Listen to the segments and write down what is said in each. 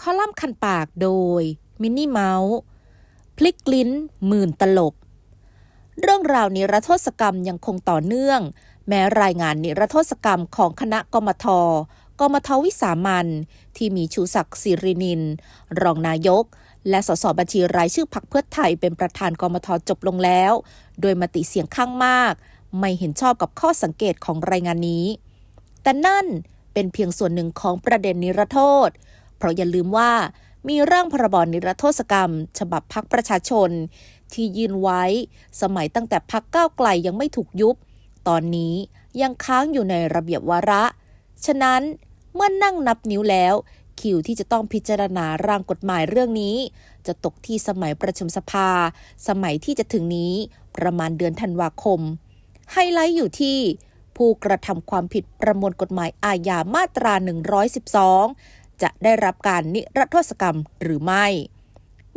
คอลัมน์คันปากโดยมินนี่เมาส์พลิกลิ้นหมื่นตลบ เรื่องราวนิรโทษกรรมยังคงต่อเนื่อง แม้รายงานนิรโทษกรรมของคณะกมทกมทวิสามันที่มีชูศักดิ์สิรินิน รองนายก และสสบัญชีรายชื่อพักเพื่อไทยเป็นประธานกมทจบลงแล้ว โดยมติเสียงข้างมาก ไม่เห็นชอบกับข้อสังเกตของรายงานนี้ แต่นั่นเป็นเพียงส่วนหนึ่งของประเด็นนิรโทษ เพราะอย่าลืมว่ามีร่างพรบนิรโทษกรรม ฉบับพักประชาชน ที่ยื่นไว้ สมัยตั้งแต่พักก้าวไกลยังไม่ถูกยุบ ตอนนี้ยังค้างอยู่ในระเบียบวาระ ฉะนั้นเมื่อนั่งนับนิ้วแล้ว คิวที่จะต้องพิจารณาร่างกฎหมายเรื่องนี้ จะตกที่สมัยประชุมสภา สมัยที่จะถึงนี้ประมาณเดือนธันวาคม ไฮไลท์อยู่ที่ผู้กระทำความผิดประมวลกฎหมายอาญามาตรา 112 จะได้รับการนิรโทษกรรมหรือไม่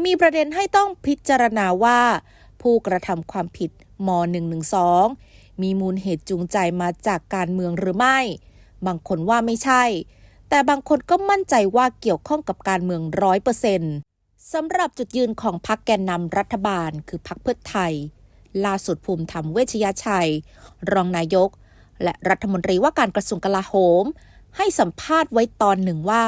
มีประเด็นให้ต้องพิจารณาว่า ผู้กระทำความผิดม 112 มีมูลเหตุจูงใจมาจากการเมืองหรือไม่ บางคนว่าไม่ใช่ แต่บางคนก็มั่นใจว่าเกี่ยวข้องกับการเมืองร้อยเปอร์เซ็นต์สำหรับจุดยืนของพรรคแกนนำรัฐบาล คือพรรคเพื่อไทย ล่าสุดภูมิธรรมเวชยชัย รองนายก และรัฐมนตรีว่าการกระทรวงกลาโหม ให้สัมภาษณ์ไว้ตอนหนึ่งว่า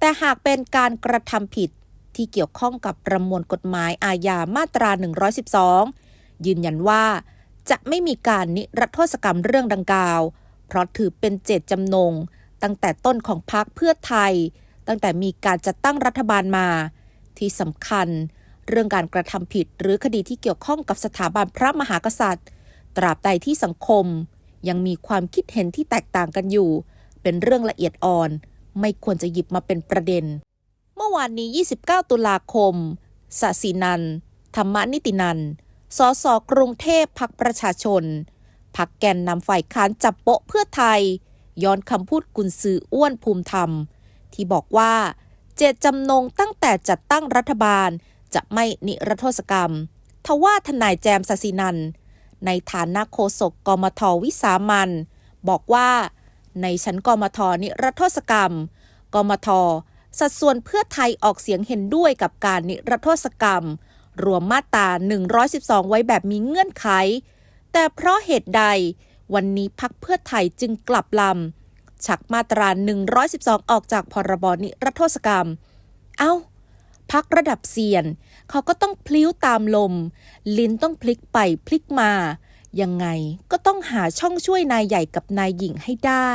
แต่หากเป็นการกระทำผิดที่เกี่ยวข้องกับประมวลกฎหมายอาญามาตรา 112 ยืนยันว่า จะไม่มีการนิรโทษกรรมเรื่องดังกล่าว เพราะถือเป็นเจตจำนง ตั้งแต่ต้นของพรรคเพื่อไทย ตั้งแต่มีการจัดตั้งรัฐบาลมา ที่สำคัญ เรื่องการกระทำผิดหรือคดีที่เกี่ยวข้องกับสถาบันพระมหากษัตริย์ ตราบใดที่สังคม ยังมีความคิดเห็นที่แตกต่างกันอยู่ เป็นเรื่องละเอียดอ่อน ไม่ควรจะหยิบมาเป็นประเด็น เมื่อวานนี้ 29 ตุลาคมสศินัน ธรรมนิตินัน สสกรุงเทพพักประชาชน พักแกนนำฝ่ายค้านจับโปะเพื่อไทย ย้อนคำพูดกุนซืออ้วนภูมิธรรม ที่บอกว่า เจตจำนงตั้งแต่จัดตั้งรัฐบาลจะไม่นิรโทษกรรม ทว่าทนายแจมสศินัน ในฐานะโฆษกกมทวิสามัน บอกว่า ในชั้นกมทนิรโทษกรรม กมท สัดส่วนเพื่อไทยออกเสียงเห็นด้วยกับการนิรโทษกรรม รวมมาตรา 112 ไว้แบบมีเงื่อนไข แต่เพราะเหตุใด วันนี้พักเพื่อไทยจึงกลับลำ ฉักมาตรา 112 ออกจากพรบนิรโทษกรรม เอา้าพักระดับเซียน เขาก็ต้องพลิ้วตามลม ลิ้นต้องพลิกไปพลิกมา ยังไงก็ต้องหาช่องช่วยนายใหญ่กับนายหญิงให้ได้